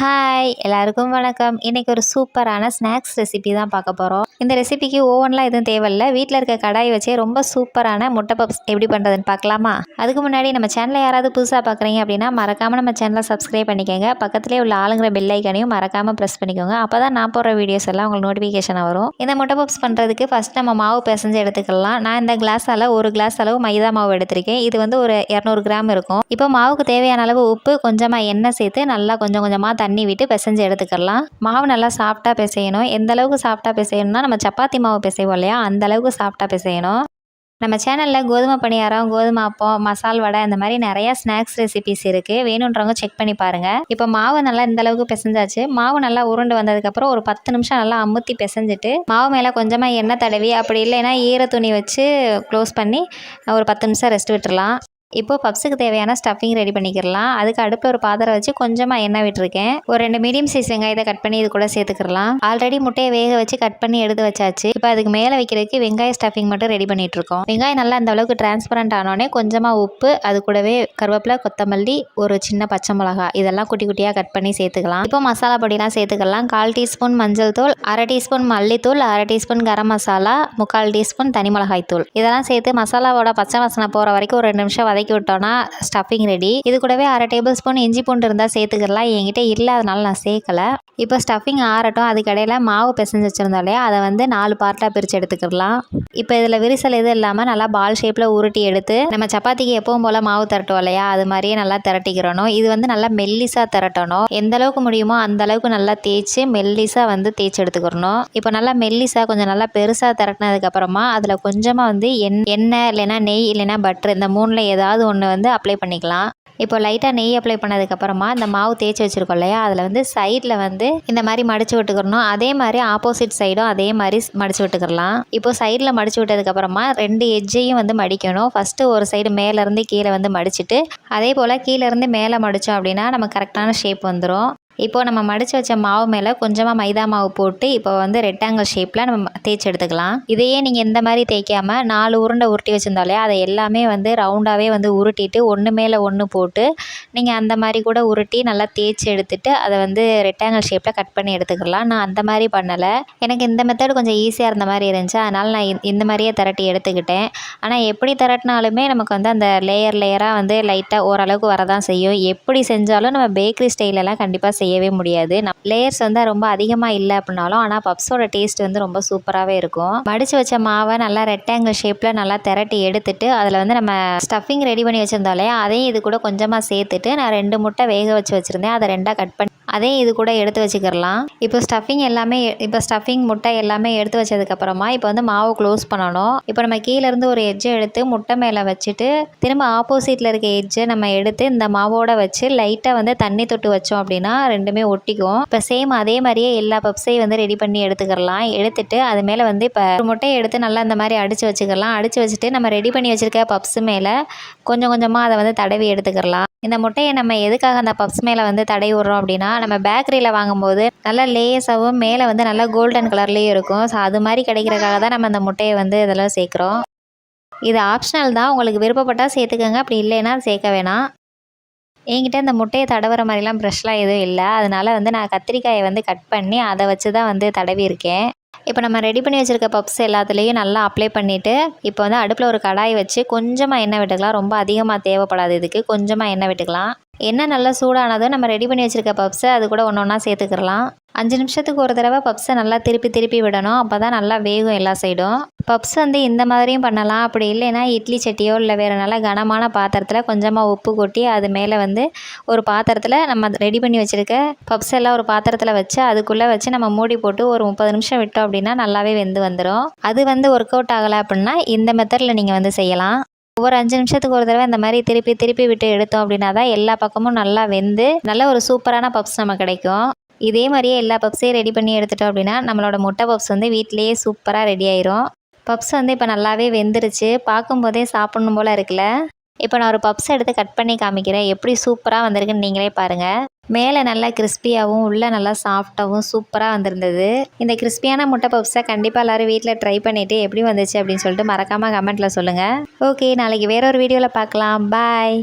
Hi எல்லாருக்கும் வணக்கம். இன்றைக்கி ஒரு சூப்பரான ஸ்நாக்ஸ் ரெசிபி தான் பார்க்க போகிறோம் இந்த ரெசிபிக்கு ஓவன்லாம் எதுவும் தேவையில்ல. வீட்டில் இருக்க கடாய் வச்சே ரொம்ப சூப்பரான முட்டை பப்ஸ் எப்படி பண்ணுறதுன்னு பார்க்கலாமா? அதுக்கு முன்னாடி நம்ம சேனலை யாராவது புதுசாக பார்க்குறீங்க அப்படின்னா மறக்காமல் நம்ம சேனலை சப்ஸ்கிரைப் பண்ணிக்கோங்க. பக்கத்துலேயே உள்ள ஆளுங்கிற பெல் ஐக்கனையும் மறக்காமல் ப்ரெஸ் பண்ணிக்கோங்க. அப்போ தான் நான் போடுற வீடியோஸ் எல்லாம் உங்களுக்கு நோட்டிஃபிகேஷன் வரும். இந்த முட்டை பப்ஸ் பண்ணுறதுக்கு ஃபஸ்ட் நம்ம மாவு பிசைஞ்சு எடுத்துக்கலாம். நான் இந்த கிளாஸால் ஒரு கிளாஸ் அளவு மைதா மாவு எடுத்திருக்கேன். இது வந்து ஒரு இரநூறு கிராம் இருக்கும். இப்போ மாவுக்கு தேவையான அளவு உப்பு கொஞ்சமாக எண்ணெய் சேர்த்து நல்லா கொஞ்சம் கொஞ்சமாக தண்ணி விட்டு பிசைஞ்சு எடுத்துக்கலாம். மாவு நல்லா சாஃப்டாக பிசையணும். எந்த அளவுக்கு சாஃப்டாக பிசையணும்னா நம்ம சப்பாத்தி மாவு பிசைவோம் இல்லையா? அந்த அளவுக்கு சாஃப்டாக பிசையணும். நம்ம சேனலில் கோதுமை பணியாரம் கோதுமை அப்பம் மசால் வடை இந்த மாதிரி நிறையா ஸ்நாக்ஸ் ரெசிபிஸ் இருக்குது வேணுன்றவங்க செக் பண்ணி பாருங்கள் இப்போ மாவு நல்லா இந்த அளவுக்கு பிசைஞ்சாச்சு. மாவு நல்லா உருண்டு வந்ததுக்கப்புறம் ஒரு பத்து நிமிஷம் நல்லா அமுத்தி பிசைஞ்சிட்டு மாவு மேலே கொஞ்சமாக எண்ணெய் தடவி அப்படி இல்லைன்னா ஈர துணி வச்சு க்ளோஸ் பண்ணி ஒரு பத்து நிமிஷம் ரெஸ்ட் விட்டுடலாம் இப்போது பப்ஸுக்கு தேவையான ஸ்டஃபிங் ரெடி பண்ணிக்கிறலாம் அதுக்கு அடுப்பில் ஒரு பாத்திரம் வச்சு கொஞ்சமாக எண்ணெய் விட்டுருக்கேன். ஒரு ரெண்டு மீடியம் சைஸ் வெங்காயத்தை கட் பண்ணி இது கூட சேர்த்துக்கலாம் ஆல்ரெடி முட்டையை வேக வச்சு கட் பண்ணி எடுத்து வச்சாச்சு. இப்போ அதுக்கு மேலே வைக்கிறதுக்கு வெங்காய ஸ்டஃபிங் மட்டும் ரெடி பண்ணிட்டு இருக்கோம் வெங்காயம் நல்லா அந்த அளவுக்கு டிரான்ஸ்பரண்ட் ஆனோடனே கொஞ்சமாக உப்பு அது கூடவே கருவேப்பிலை கொத்தமல்லி ஒரு சின்ன பச்சை மிளகா இதெல்லாம் குட்டி குட்டியாக கட் பண்ணி சேர்த்துக்கலாம். இப்போ மசாலா பொடிலாம் சேர்த்துக்கலாம். கால் டீஸ்பூன் மஞ்சள் தூள் அரை டீஸ்பூன் மல்லித்தூள் அரை டீஸ்பூன் கரம் மசாலா முக்கால் டீஸ்பூன் தனி மிளகாய் தூள் இதெல்லாம் சேர்த்து மசாலாவோட பச்சை வாசனை போகிற வரைக்கும் ஒரு ரெண்டு நிமிஷம் வதக்கி விட்டோன்னா ஸ்டஃபிங் ரெடி இது கூடவே அரை டேபிள் ஸ்பூன் இஞ்சி பூண்டு இருந்தால் சேர்த்துக்கலாம் என்கிட்ட இல்லை அதனால நான் சேர்க்கலை. இப்போ ஸ்டஃபிங் ஆறட்டும். அதுக்கடையில் மாவு பிசைஞ்சு வச்சுருந்தோம் இல்லையா? அதை வந்து நாலு பார்ட்டாக பிரித்து எடுத்துக்கலாம். இப்போ இதில் விரிசல் எதுவும் இல்லாமல் நல்லா பால் ஷேப்பில் உருட்டி எடுத்து நம்ம சப்பாத்திக்கு எப்பவும் போல் மாவு திரட்டுவோம் இல்லையா? அது மாதிரியே நல்லா திரட்டிக்கிறணும். இது வந்து நல்லா மெல்லிஸாக திரட்டணும். எந்த அளவுக்கு முடியுமோ அந்த அளவுக்கு நல்லா தேய்ச்சி மெல்லிஸாக வந்து தேய்ச்சி எடுத்துக்கிறணும். இப்போ நல்லா மெல்லிஸாக கொஞ்சம் நல்லா பெருசாக திரட்டினதுக்கப்புறமா அதில் கொஞ்சமாக வந்து எண் எண்ணெய் இல்லைன்னா நெய் இல்லைன்னா பட்ரு இந்த மூணில் ஏதாவது ஒன்று வந்து அப்ளை பண்ணிக்கலாம். இப்போ லைட்டாக நெய் அப்ளை பண்ணதுக்கப்புறமா இந்த மாவு தேய்ச்சி வச்சுருக்கோம் இல்லையா? அதில் வந்து சைடில் வந்து இந்த மாதிரி மடித்து விட்டுக்கிறணும் அதே மாதிரி ஆப்போசிட் சைடும் அதே மாதிரி மடித்து விட்டுக்கிறலாம் இப்போ சைடில் மடித்து விட்டதுக்கப்புறமா ரெண்டு எஜ்ஜையும் வந்து மடிக்கணும். ஃபஸ்ட்டு ஒரு சைடு மேலேருந்து கீழே வந்து மடிச்சுட்டு அதே போல் கீழேருந்து மேலே மடித்தோம் அப்படின்னா நம்ம கரெக்டான ஷேப் வந்துடும் இப்போது நம்ம மடித்து வச்ச மாவு மேலே கொஞ்சமாக மைதா மாவு போட்டு இப்போ வந்து ரெக்டாங்கிள் ஷேப்பில் நம்ம தேய்ச்சி எடுத்துக்கலாம். இதையே நீங்கள் இந்த மாதிரி தேய்க்காமல் நாலு உருண்டை உருட்டி வச்சுருந்தாலே அதை எல்லாமே வந்து ரவுண்டாகவே வந்து உருட்டிட்டு ஒன்று மேலே ஒன்று போட்டு நீங்கள் அந்த மாதிரி கூட உருட்டி நல்லா தேய்ச்சி எடுத்துட்டு அதை வந்து ரெக்டாங்கிள் ஷேப்பில் கட் பண்ணி எடுத்துக்கலாம். நான் அந்த மாதிரி பண்ணலை. எனக்கு இந்த மெத்தட் கொஞ்சம் ஈஸியாக இருந்த மாதிரி இருந்துச்சு. அதனால் நான் இந்த மாதிரியே திரட்டி எடுத்துக்கிட்டேன். ஆனால் எப்படி திரட்டினாலுமே நமக்கு வந்து அந்த லேயர் லேயராக வந்து லைட்டாக ஓரளவுக்கு வரதான் செய்யும். எப்படி செஞ்சாலும் நம்ம பேக்கரி ஸ்டைலெல்லாம் கண்டிப்பாக செய்ய செய்யவே முடியாது. லேயர்ஸ் வந்து ரொம்ப அதிகமாக இல்லை அப்படின்னாலும் ஆனால் பப்ஸோட டேஸ்ட் வந்து ரொம்ப சூப்பராகவே இருக்கும். மடித்து வச்ச மாவை நல்லா ரெக்டாங்கிள் ஷேப்பில் நல்லா திரட்டி எடுத்துட்டு அதில் வந்து நம்ம ஸ்டஃபிங் ரெடி பண்ணி வச்சுருந்தோம் அதையும் இது கூட கொஞ்சமாக சேர்த்துட்டு நான் ரெண்டு முட்டை வேக வச்சு வச்சுருந்தேன். அதை ரெண்டாக கட் பண்ணி அதையும் இது கூட எடுத்து வச்சுக்கிடலாம். இப்போ ஸ்டஃபிங் எல்லாமே இப்போ ஸ்டஃபிங் முட்டை எல்லாமே எடுத்து வச்சதுக்கப்புறமா இப்போ வந்து மாவு க்ளோஸ் பண்ணணும். இப்போ நம்ம கீழேருந்து ஒரு எட்ஜை எடுத்து முட்டை மேலே வச்சுட்டு திரும்ப ஆப்போசிட்டில் இருக்க எட்ஜை நம்ம எடுத்து இந்த மாவோட வச்சு லைட்டாக வந்து தண்ணி தொட்டு வச்சோம் அப்படின்னா ரெண்டுமே ஒட்டிக்கும். இப்போ சேம் அதே மாதிரியே எல்லா பப்ஸையும் வந்து ரெடி பண்ணி எடுத்துக்கிறலாம் எடுத்துட்டு அது மேலே வந்து இப்போ ஒரு முட்டையை எடுத்து நல்லா இந்த மாதிரி அடித்து வச்சுக்கலாம் அடித்து வச்சுட்டு நம்ம ரெடி பண்ணி வச்சுருக்க பப்ஸ் மேலே கொஞ்சம் கொஞ்சமாக அதை வந்து தடவி எடுத்துக்கிடலாம். இந்த முட்டையை நம்ம எதுக்காக அந்த பப்ஸ் மேலே வந்து தடவி விடுறோம் அப்படின்னா நம்ம பேக்கரியில் வாங்கும்போது நல்லா லேஸாகவும் மேலே வந்து நல்லா கோல்டன் கலர்லேயும் இருக்கும். ஸோ அது மாதிரி கிடைக்கிறக்காக தான் நம்ம அந்த முட்டையை வந்து இதெல்லாம் சேர்க்குறோம். இது ஆப்ஷனல் தான். உங்களுக்கு விருப்பப்பட்டால் சேர்த்துக்கோங்க. அப்படி இல்லைன்னா சேர்க்க வேணாம். என்கிட்ட இந்த முட்டையை தடவுற மாதிரிலாம் ப்ரெஷ்லாம் எதுவும் இல்லை. அதனால் வந்து நான் கத்திரிக்காயை வந்து கட் பண்ணி அதை வச்சு தான் வந்து தடவி இருக்கேன் இப்போ நம்ம ரெடி பண்ணி வச்சுருக்க பப்ஸ் எல்லாத்துலேயும் நல்லா அப்ளை பண்ணிவிட்டு இப்போ வந்து அடுப்பில் ஒரு கடாய் வச்சு கொஞ்சமாக எண்ணெய் விட்டுக்கலாம். ரொம்ப அதிகமாக தேவைப்படாது இதுக்கு. கொஞ்சமாக எண்ணெய் விட்டுக்கலாம். எண்ணெய் நல்லா சூடானதும் நம்ம ரெடி பண்ணி வச்சுருக்க பப்ஸை அது கூட ஒன்று ஒன்றா சேர்த்துக்கலாம் அஞ்சு நிமிஷத்துக்கு ஒரு தடவை பப்ஸை நல்லா திருப்பி திருப்பி விடணும். அப்போ தான் நல்லா வேகும் எல்லா சைடும். பப்ஸ் வந்து இந்த மாதிரியும் பண்ணலாம். அப்படி இல்லைன்னா இட்லி சட்டியோ இல்லை வேறு நல்லா கனமான பாத்திரத்தில் கொஞ்சமாக உப்பு கொட்டி அது மேலே வந்து ஒரு பாத்திரத்தில் நம்ம ரெடி பண்ணி வச்சுருக்க பப்ஸ் எல்லாம் ஒரு பாத்திரத்தில் வச்சு அதுக்குள்ளே வச்சு நம்ம மூடி போட்டு ஒரு முப்பது நிமிஷம் விட்டோம் அப்படின்னா நல்லாவே வெந்து வந்துடும் அது வந்து ஒர்க் அவுட் ஆகலை அப்படின்னா இந்த மெத்தடில் நீங்கள் வந்து செய்யலாம். ஒவ்வொரு அஞ்சு நிமிஷத்துக்கு ஒரு தடவை இந்த மாதிரி திருப்பி திருப்பி விட்டு எடுத்தோம் அப்படின்னா தான் எல்லா பக்கமும் நல்லா வெந்து நல்ல ஒரு சூப்பரான பப்ஸ் நம்ம கிடைக்கும். இதே மாதிரியே எல்லா பப்ஸையும் ரெடி பண்ணி எடுத்துட்டோம் அப்படின்னா நம்மளோட முட்டை பப்ஸ் வந்து வீட்டிலேயே சூப்பராக ரெடி ஆயிரும். பப்ஸ் வந்து இப்போ நல்லாவே வெந்துருச்சு. பார்க்கும்போதே சாப்பிட்ணும் போல் இருக்குல்ல? இப்போ நான் ஒரு பப்ஸ் எடுத்து கட் பண்ணி காமிக்கிறேன். எப்படி சூப்பராக வந்திருக்குன்னு நீங்களே பாருங்கள் மேலே நல்லா கிறிஸ்பியாகவும் உள்ளே நல்லா சாஃப்டாகவும் சூப்பராக வந்திருந்தது. இந்த கிறிஸ்பியான முட்டை பப்ஸை கண்டிப்பாக எல்லோரும் வீட்டில் ட்ரை பண்ணிவிட்டு எப்படி வந்துச்சு அப்படின்னு சொல்லிட்டு மறக்காமல் கமெண்ட்டில் சொல்லுங்கள் ஓகே நாளைக்கு வேற ஒரு வீடியோவில் பார்க்கலாம். பாய்